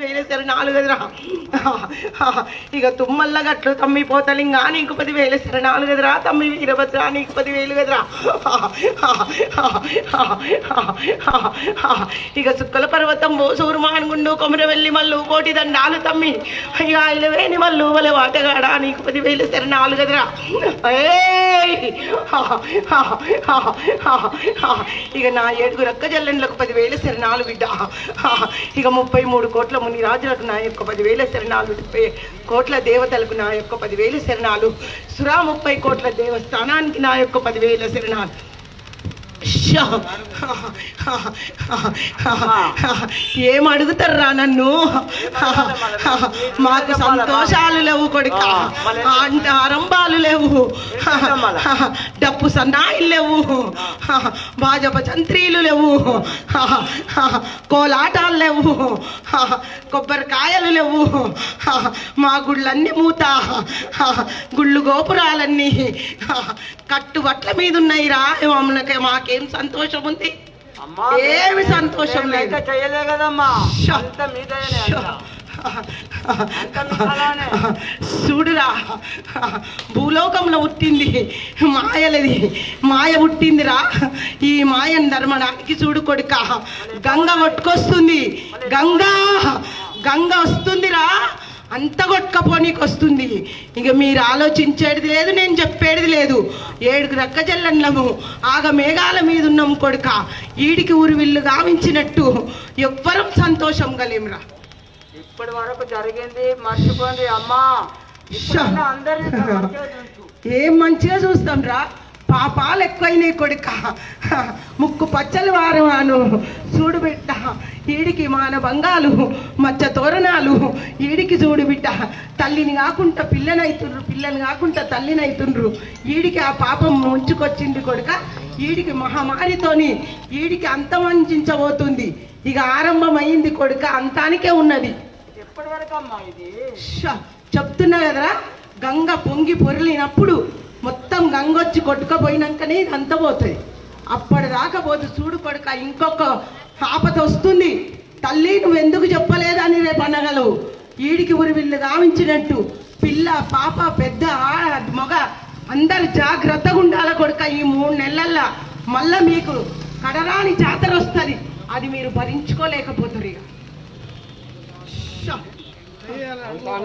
వేలేసారు నాలుగు ఎదురా ఇక తుమ్మల్ల గట్లు తమ్మి పోతలింగా నీకు పది వేలేసారు నాలుగు ఎదురా తమ్మి వీరభద్ర నీకు పది వేలు కదరా ఇక సుక్కల పర్వతం బోసూరు మానుగుండు కొమరవెల్లి మల్లు కోటి దండాలు తమ్మి. ఇక ఐలవేని మల్లు వల వాటగాడ నీకు పది వేలు సరే నాలుగు ఎదురా ఇక నా ఏడుగురు అక్క జల్లెండ్లకు పదివేల శరణాలు బిడ్డ. ఇక ముప్పై మూడు కోట్ల ముని రాజులకు నా యొక్క పదివేల శరణాలు ముప్పై కోట్ల దేవతలకు నా యొక్క పదివేల శరణాలు. సురా ముప్పై కోట్ల దేవస్థానానికి నా యొక్క పదివేల శరణాలు. ఏం అడుగుతారా నన్ను? మాకు సంతోషాలు లేవు కొడుక. అంట ఆరంభాలు లేవు. డప్పు సన్నాయిలు లేవు. భాజప చంత్రీలు లేవు. కోలాటాలు లేవు. కొబ్బరికాయలు లేవు. మా గుళ్ళన్నీ మూత. గుళ్ళు గోపురాలన్నీ. కట్టుబట్ల మీద ఉన్నాయిరా మమ్మల్ని మాకేం సంతోషం ఉంది? ఏమి సంతోషం లేదు. చేయలే కదమ్మా. చూడురా భూలోకంలో పుట్టింది మాయలది మాయ పుట్టిందిరా ఈ మాయను ధర్మడానికి చూడు కొడుక. గంగ కొట్టుకొస్తుంది గంగా గంగ వస్తుందిరా. అంత కొట్టుకపోనీకి వస్తుంది ఇక మీరు ఆలోచించేది లేదు నేను చెప్పేది లేదు. ఏడుగు రక్క జల్లన్లము ఆగ మేఘాల మీద ఉన్నాం కొడుక. ఈడికి ఊరి విల్లు గావించినట్టు ఎవ్వరం సంతోషం గలేంరా ఇప్పటి వరకు జరిగింది మర్చిపోయింది అమ్మా. అందరినీ చూసు. ఏం మంచిగా చూస్తాం రా పాపాలు ఎక్కువైనాయి కొడుక. ముక్కు పచ్చలు వారమాను చూడు బిడ్డ ఈడికి మాన బంగాలు మచ్చ తోరణాలు ఈడికి చూడు బిడ్డ తల్లిని కాకుండా పిల్లనైతుండ్రు పిల్లని కాకుండా తల్లినైతుండ్రు. ఈడికి ఆ పాపం ముంచుకొచ్చింది కొడుక ఈడికి మహమ్మారితోని ఈడికి అంతమంచించబోతుంది ఇక ఆరంభమైంది కొడుక అంతానికే ఉన్నది. ఎప్పటి వరకు అమ్మా ఇది! చెప్తున్నా కదరా గంగ పొంగి పొరిలినప్పుడు మొత్తం గంగొచ్చి కొట్టుకపోయినాకనే ఇది అంత పోతుంది. అప్పటి రాకపోతే చూడు కొడుక ఇంకొక ఆపత వస్తుంది. తల్లి నువ్వు ఎందుకు చెప్పలేదని రేపు అనగలవు. ఈడికి ఉరివిల్లు గావించినట్టు పిల్ల పాప పెద్ద ఆడ మగ అందరు జాగ్రత్తగా ఉండాలి కొడుక ఈ మూడు నెలల్లో. మళ్ళా మీకు కడరాని జాతర వస్తుంది. అది మీరు భరించుకోలేకపోతారు ఇక